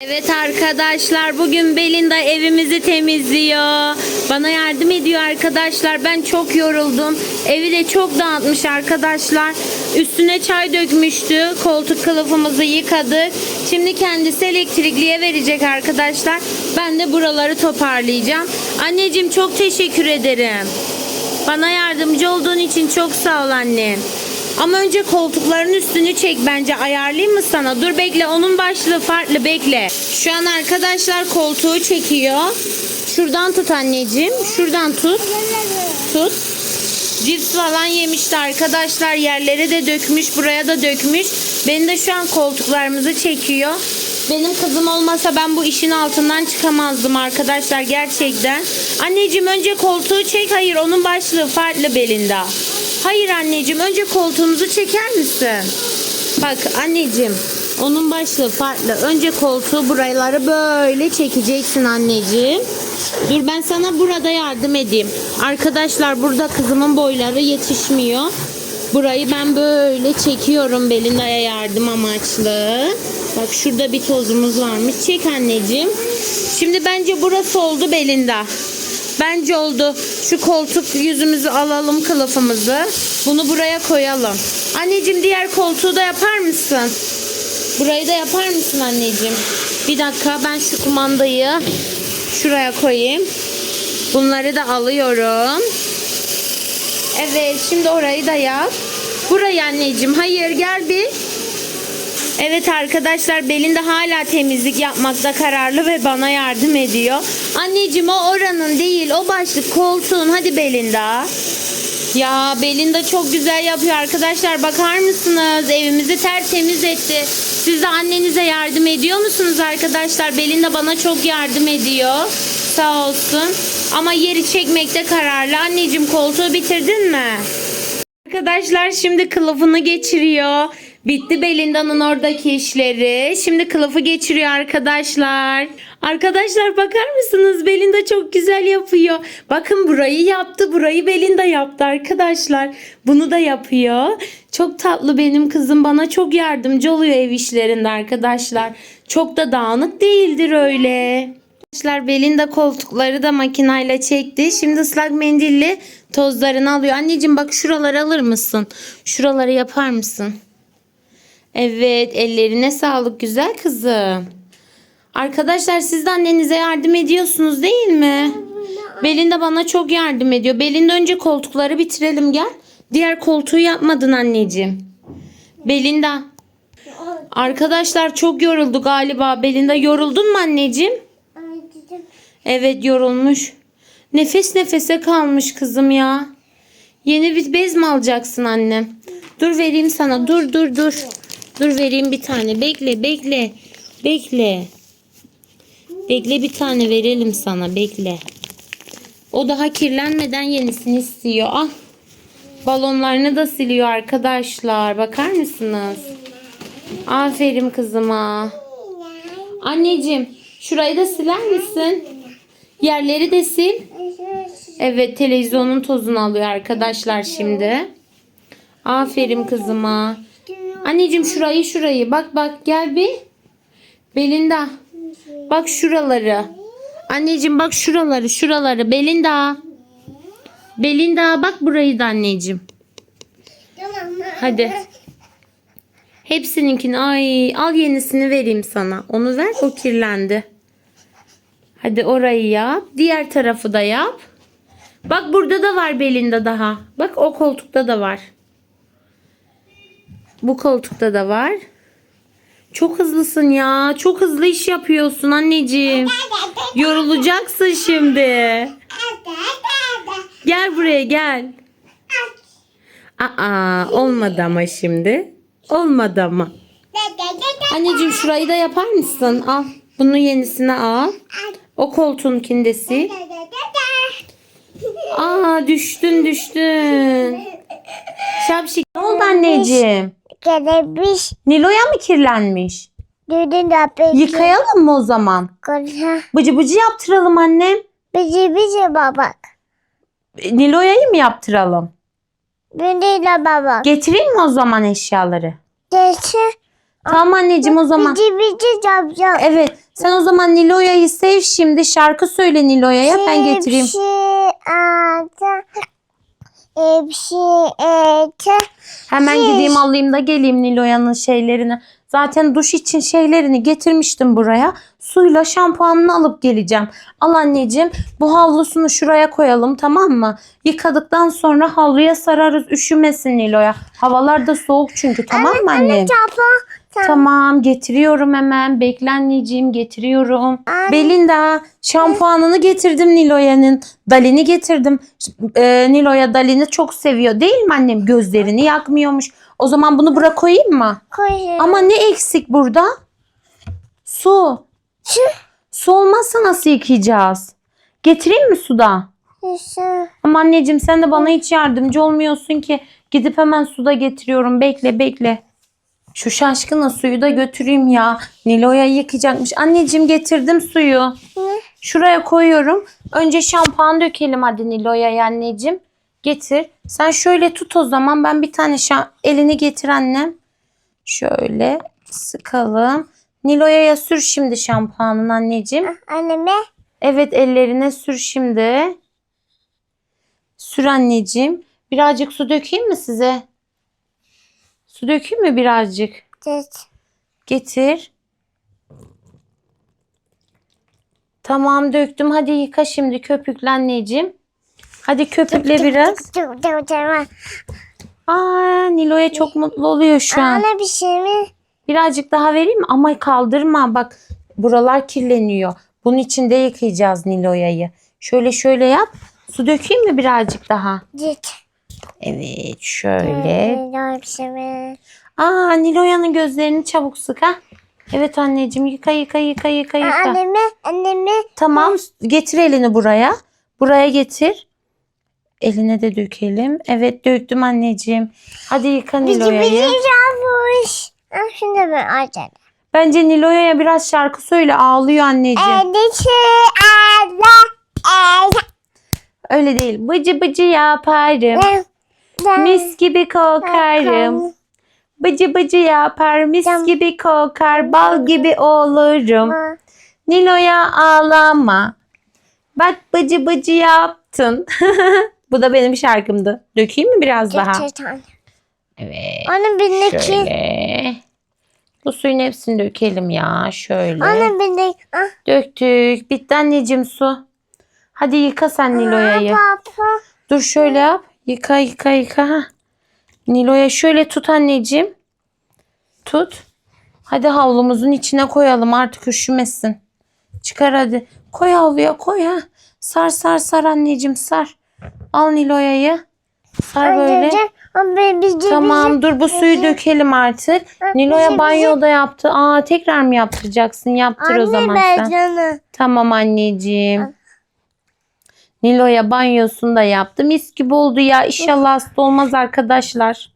Evet arkadaşlar bugün Belinda evimizi temizliyor. Bana yardım ediyor arkadaşlar. Ben çok yoruldum. Evi de çok dağıtmış arkadaşlar. Üstüne çay dökmüştü. Koltuk kılıfımızı yıkadık. Şimdi kendisi elektrikliye verecek arkadaşlar. Ben de buraları toparlayacağım. Anneciğim çok teşekkür ederim. Bana yardımcı olduğun için çok sağ ol annem. Ama önce koltukların üstünü çek bence ayarlayayım mı sana? Dur bekle onun başlığı farklı bekle. Şu an arkadaşlar koltuğu çekiyor. Şuradan tut anneciğim. Şuradan tut. Tut. Cips falan yemişti arkadaşlar. Yerlere de dökmüş. Buraya da dökmüş. Beni de şu an koltuklarımızı çekiyor. Benim kızım olmasa ben bu işin altından çıkamazdım arkadaşlar gerçekten. Anneciğim önce koltuğu çek. Hayır onun başlığı farklı Belinda. Hayır anneciğim önce koltuğumuzu çeker misin? Bak anneciğim onun başlığı farklı. Önce koltuğu buraları böyle çekeceksin anneciğim. Dur ben sana burada yardım edeyim. Arkadaşlar burada kızımın boyları yetişmiyor. Burayı ben böyle çekiyorum Belinda'ya yardım amaçlı. Bak şurada bir tozumuz varmış. Çek anneciğim. Şimdi bence burası oldu Belinda. Bence oldu. Şu koltuk yüzümüzü alalım kılıfımızı. Bunu buraya koyalım. Anneciğim diğer koltuğu da yapar mısın? Burayı da yapar mısın anneciğim? Bir dakika ben şu kumandayı şuraya koyayım. Bunları da alıyorum. Evet şimdi orayı da yap. Burayı anneciğim. Hayır gel bir. Evet arkadaşlar Belinda hala temizlik yapmakta kararlı ve bana yardım ediyor. Anneciğim o oranın değil o başlık koltuğun hadi Belinda. Ya Belinda çok güzel yapıyor arkadaşlar bakar mısınız evimizi tertemiz etti. Siz de annenize yardım ediyor musunuz arkadaşlar? Belinda bana çok yardım ediyor. Sağ olsun. Ama yeri çekmekte kararlı. Anneciğim koltuğu bitirdin mi? Arkadaşlar şimdi kılıfını geçiriyor. Bitti Belinda'nın oradaki işleri. Şimdi kılıfı geçiriyor arkadaşlar. Arkadaşlar bakar mısınız? Belinda çok güzel yapıyor. Bakın burayı yaptı. Burayı Belinda yaptı arkadaşlar. Bunu da yapıyor. Çok tatlı benim kızım. Bana çok yardımcı oluyor ev işlerinde arkadaşlar. Çok da dağınık değildir öyle. Arkadaşlar Belinda koltukları da makinayla çekti. Şimdi ıslak mendille tozlarını alıyor. Anneciğim bak şuraları alır mısın? Şuraları yapar mısın? Evet ellerine sağlık güzel kızım. Arkadaşlar siz de annenize yardım ediyorsunuz değil mi? Belinda bana çok yardım ediyor. Belinda önce koltukları bitirelim gel. Diğer koltuğu yapmadın anneciğim. Belinda. Arkadaşlar çok yoruldu galiba. Belinda yoruldun mu anneciğim? Evet yorulmuş. Nefes nefese kalmış kızım ya. Yeni bir bez mi alacaksın annem? Dur vereyim sana. Dur dur dur. Dur vereyim bir tane. Bekle bekle. Bekle. Bekle bir tane verelim sana. Bekle. O daha kirlenmeden yenisini istiyor. Al. Balonlarını da siliyor arkadaşlar. Bakar mısınız? Aferin kızıma. Anneciğim şurayı da siler misin? Yerleri de sil. Evet televizyonun tozunu alıyor arkadaşlar şimdi. Aferin kızıma. Anneciğim şurayı şurayı bak bak gel bir. Belinda. Bak şuraları. Anneciğim bak şuraları şuraları. Belinda. Belinda bak burayı da anneciğim. Hadi. Hepsininkini ay al yenisini vereyim sana. Onu ver o kirlendi. Hadi orayı yap. Diğer tarafı da yap. Bak burada da var belinde daha. Bak o koltukta da var. Bu koltukta da var. Çok hızlısın ya. Çok hızlı iş yapıyorsun anneciğim. Yorulacaksın şimdi. Gel buraya gel. Aa olmadı ama şimdi. Olmadı ama. Anneciğim şurayı da yapar mısın? Al. Bunu yenisine al. O koltuğun kindesi. Aa düştün düştün. Şapşik. Ne oldu anneciğim? Gelemiş. Nilo'ya mı kirlenmiş? De peki. Yıkayalım mı o zaman? Koca. Bıcı bıcı yaptıralım annem. Bizi bizi babak. Nilo'ya'yı mı yaptıralım? Düdüyle babak. Getireyim mi o zaman eşyaları? Geçi. Tamam anneciğim o zaman. Bizi bizi yapacağım. Evet Sen o zaman Niloya'yı sev şimdi. Şarkı söyle Niloya'ya ben getireyim. Ete. Hemen gideyim alayım da geleyim Niloya'nın şeylerini. Zaten duş için şeylerini getirmiştim buraya. Suyla şampuanını alıp geleceğim. Al anneciğim bu havlusunu şuraya koyalım tamam mı? Yıkadıktan sonra havluya sararız üşümesin Niloya. Havalar da soğuk çünkü tamam mı annem? Çapa. Tamam getiriyorum hemen. Bekle anneciğim getiriyorum. Anne. Belinda şampuanını getirdim Niloya'nın. Dalini getirdim. Ee, Niloya Dalini çok seviyor değil mi annem? Gözlerini yakmıyormuş. O zaman bunu bırak koyayım mı? Koyun. Ama ne eksik burada? Su. Şu. Su olmazsa nasıl yıkayacağız? Getireyim mi suda? Şu. Ama anneciğim sen de bana hiç yardımcı olmuyorsun ki. Gidip hemen suda getiriyorum. Bekle bekle. Şu şaşkına suyu da götüreyim ya. Nilo'ya yıkayacakmış. Anneciğim getirdim suyu. Ne? Şuraya koyuyorum. Önce şampuan dökelim hadi Nilo'ya anneciğim. Getir. Sen şöyle tut o zaman. Ben bir tane şa- elini getir annem. Şöyle sıkalım. Nilo'ya sür şimdi şampuanın anneciğim. Anneme. Evet ellerine sür şimdi. Sür anneciğim. Birazcık su dökeyim mi size? Su dökeyim mi birazcık? Tut. Getir. Tamam döktüm. Hadi yıka şimdi köpükle anneciğim. Hadi köpükle biraz. Aa Nilo'ya çok mutlu oluyor şu an. Anne bir şey mi? Birazcık daha vereyim mi? Ama kaldırma bak. Buralar kirleniyor. Bunun içinde yıkayacağız Nilo'ya'yı. Şöyle şöyle yap. Su dökeyim mi birazcık daha? Git. Evet şöyle. Şey? Aa Niloya'nın gözlerini çabuk sık ha. Evet anneciğim yıka yıka yıka yıka yıka. Anneme. Anneme. Tamam getir elini buraya. Buraya getir. Eline de dökelim. Evet döktüm anneciğim. Hadi yıka Bizi bizi Niloya'yı. yapmış. Şimdi ben açarım. Bence Niloya'ya biraz şarkı söyle ağlıyor anneciğim. Abla. Öyle değil. Bıcı bıcı yaparım. Mis gibi kokarım. Bıcı bıcı yapar mis gibi kokar. Bal gibi olurum. Nilo'ya ağlama. Bak bıcı bıcı yaptın. Bu da benim şarkımdı. Dökeyim mi biraz daha? Getir tane. Evet. Anne bendeki. Şöyle. Bu suyun hepsini dökelim ya. Şöyle. Anne bendeki. Ah. Döktük. Bitti anneciğim su. Hadi yıka sen Nilo'ya'yı. Dur şöyle yap. Yıka yıka yıka. Hah. Nilo'ya şöyle tut anneciğim. Tut. Hadi havlumuzun içine koyalım artık üşümesin. Çıkar hadi. Koy havluya koy ha. Sar sar sar anneciğim sar. Al Nilo'ya'yı. Sar böyle. Tamam dur bu suyu dökelim artık. Nilo'ya banyoda yaptı. Aa tekrar mı yaptıracaksın? Yaptır o zaman sen. Tamam anneciğim. Nilo'ya banyosunu da yaptı. Mis gibi oldu ya. İnşallah hasta olmaz arkadaşlar.